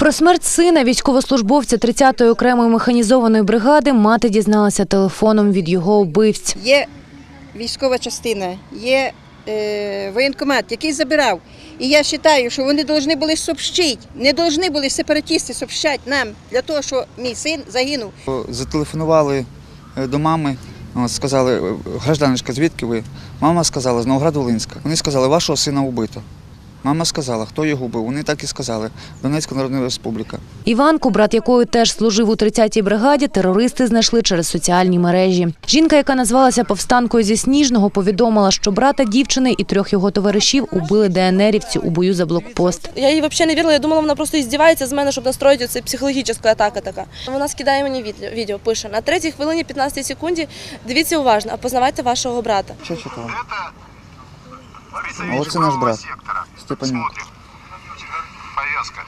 Про смерть сина військовослужбовця 30-ї окремої механізованої бригади мати дізналася телефоном від його вбивць. Є військова частина, є е, воєнкомат, який забирав. І я вважаю, що вони повинні були сообщити, не повинні були сепаратисти сообщати нам для того, що мій син загинув. Зателефонували е, до мами, сказали, е, гражданочка, звідки ви? Мама сказала, з Новоград-Волинська. Вони сказали, вашого сина вбито. Мама сказала, хто його вбив. Вони так і сказали. Донецька Народна Республіка. Іванку, брат якої теж служив у 30-й бригаді, терористи знайшли через соціальні мережі. Жінка, яка назвалася повстанкою зі Сніжного, повідомила, що брата дівчини і трьох його товаришів убили ДНРівці у бою за блокпост. Я їй взагалі не вірила, я думала, вона просто іздівається з мене, щоб настроїти це психологічна атака така. Вона скидає мені відео, відео пише на третій хвилині 15 секунді. Дивіться уважно, опознавайте вашого брата. Що читала? А оце наш брат. Степанюк. Повязка.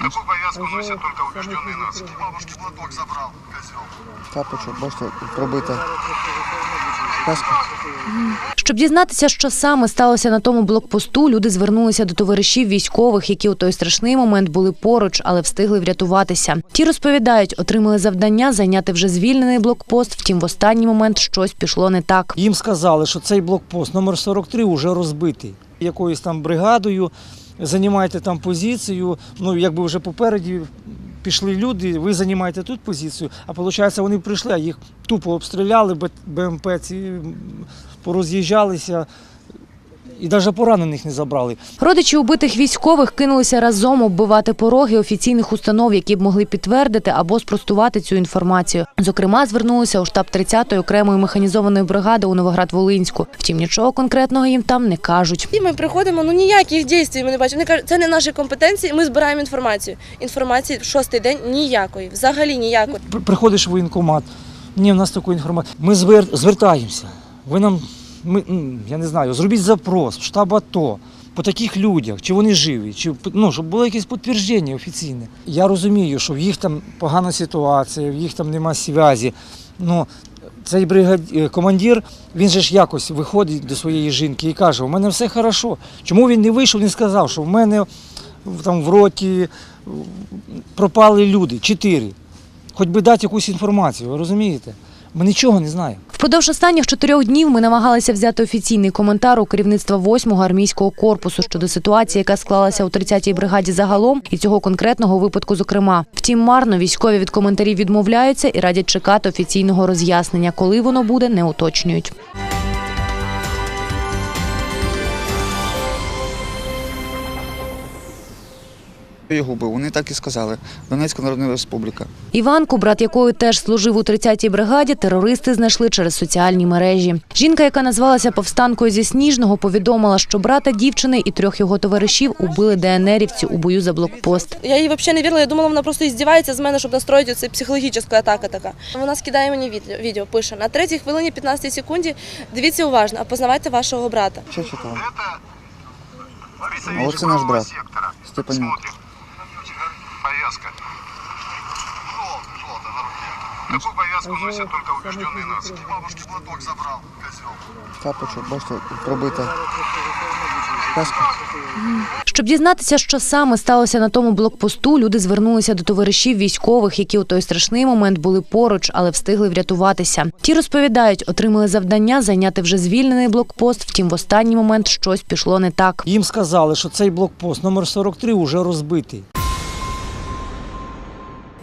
Такую повязку носят только убежденные нации. Бабушки платок забрал, козел. Тапочок, бачите, пробита. Каска. Щоб дізнатися, що саме сталося на тому блокпосту, люди звернулися до товаришів військових, які у той страшний момент були поруч, але встигли врятуватися. Ті розповідають, отримали завдання зайняти вже звільнений блокпост. Втім, в останній момент щось пішло не так. Їм сказали, що цей блокпост номер 43 вже розбитий. Якоюсь там бригадою, займайте там позицію. Ну, якби вже попереді пішли люди, ви займаєте тут позицію. А виходить, вони прийшли, їх тупо обстріляли, БМП ці пороз'їжджалися. І навіть поранених не забрали. Родичі убитих військових кинулися разом оббивати пороги офіційних установ, які б могли підтвердити або спростувати цю інформацію. Зокрема, звернулися у штаб 30-ї окремої механізованої бригади у Новоград-Волинську. Втім, нічого конкретного їм там не кажуть. І ми приходимо, ну ніяких дій ми не бачимо. Вони кажуть, це не наші компетенції, ми збираємо інформацію. Інформації в шостий день ніякої, взагалі ніякої. Приходиш в воєнкомат, ні, в нас такої інформації. Ми звер... звертаємося. Ви нам, ми, я не знаю, зробіть запрос в штаб АТО по таких людях, чи вони живі, чи ну, щоб було якесь підтвердження офіційне. Я розумію, що в їх там погана ситуація, в їх там нема зв'язі. Ну, цей бригад... е, командир, він же ж якось виходить до своєї жінки і каже, у мене все хорошо. Чому він не вийшов, не сказав, що в мене там в роті пропали люди, чотири. Хоч би дати якусь інформацію, ви розумієте? Ми нічого не знаємо. Впродовж останніх чотирьох днів ми намагалися взяти офіційний коментар у керівництва 8-го армійського корпусу щодо ситуації, яка склалася у 30-й бригаді загалом, і цього конкретного випадку, зокрема. Втім, марно військові від коментарів відмовляються і радять чекати офіційного роз'яснення. Коли воно буде, не уточнюють. Його вбив. Вони так і сказали. Донецька Народна Республіка. Іванку, брат якої теж служив у 30-й бригаді, терористи знайшли через соціальні мережі. Жінка, яка назвалася повстанкою зі Сніжного, повідомила, що брата дівчини і трьох його товаришів убили ДНРівці у бою за блокпост. Я їй взагалі не вірила, я думала, вона просто іздівається з мене, щоб настроїти це психологічна атака така. Вона скидає мені відео, пише на третій хвилині 15 секунді. Дивіться уважно, опознавайте вашого брата. Що читала? Оце наш брат. Степанюк. Повязка. Золото, золото на руке. Такую повязку носят только убежденные нации. Бабушке платок забрал, козел. Тапочок, бачите, пробита. Щоб дізнатися, що саме сталося на тому блокпосту, люди звернулися до товаришів військових, які у той страшний момент були поруч, але встигли врятуватися. Ті розповідають, отримали завдання зайняти вже звільнений блокпост. Втім, в останній момент щось пішло не так. Їм сказали, що цей блокпост номер 43 вже розбитий.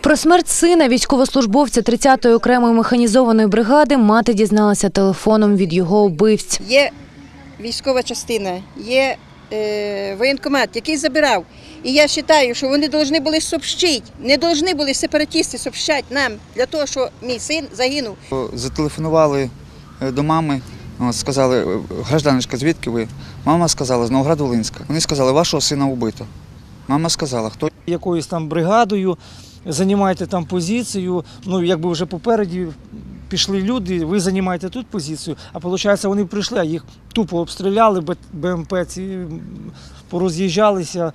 Про смерть сина військовослужбовця 30-ї окремої механізованої бригади мати дізналася телефоном від його вбивць. Є військова частина, є е, воєнкомат, який забирав. І я вважаю, що вони повинні були сообщити, не повинні були сепаратисти сообщати нам для того, що мій син загинув. Зателефонували е, до мами, сказали, е, гражданочка, звідки ви? Мама сказала, з Новоград-Волинська. Вони сказали, вашого сина вбито. Мама сказала, хто Якоюсь там бригадою, займайте там позицію. Ну, якби вже попереді пішли люди, ви займаєте тут позицію. А виходить, вони прийшли, а їх тупо обстріляли, БМП ці пороз'їжджалися.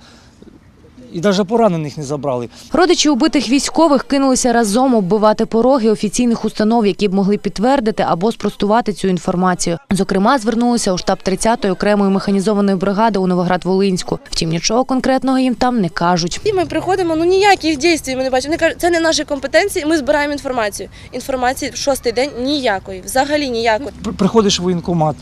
І навіть поранених не забрали. Родичі убитих військових кинулися разом оббивати пороги офіційних установ, які б могли підтвердити або спростувати цю інформацію. Зокрема, звернулися у штаб 30-ї окремої механізованої бригади у Новоград-Волинську. Втім, нічого конкретного їм там не кажуть. І ми приходимо, ну ніяких дій ми не бачимо. Вони кажуть, це не наші компетенції, ми збираємо інформацію. Інформації в шостий день ніякої, взагалі ніякої. Приходиш в воєнкомат,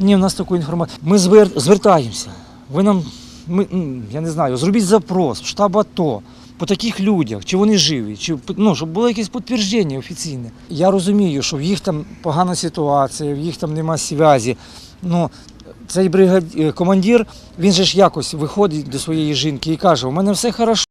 ні, в нас такої інформації. Ми звер- звертаємося. Ви нам, ми, я не знаю, зробіть запрос в штаб АТО по таких людях, чи вони живі, чи ну, щоб було якесь підтвердження офіційне. Я розумію, що в їх там погана ситуація, в їх там нема зв'язі. Ну, цей бригад... е, командир, він же ж якось виходить до своєї жінки і каже, у мене все хорошо.